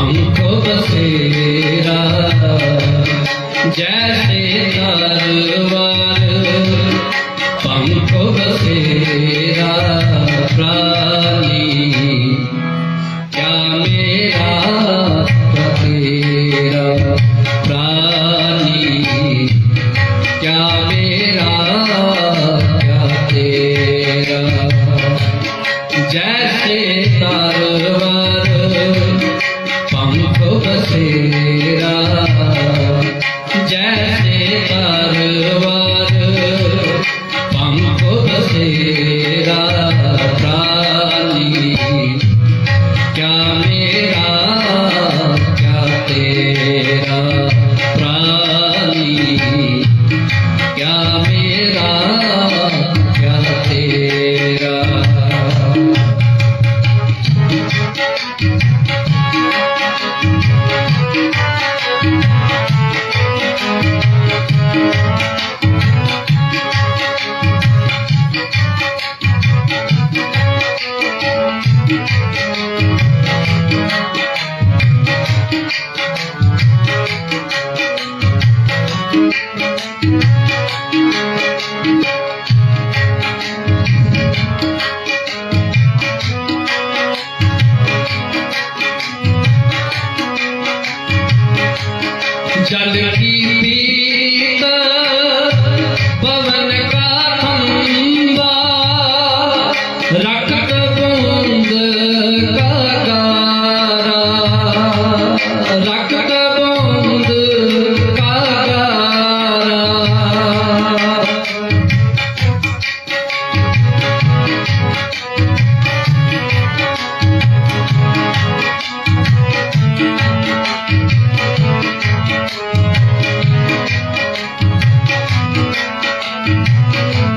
हमको बसेरा जैसे तारा जल की पीत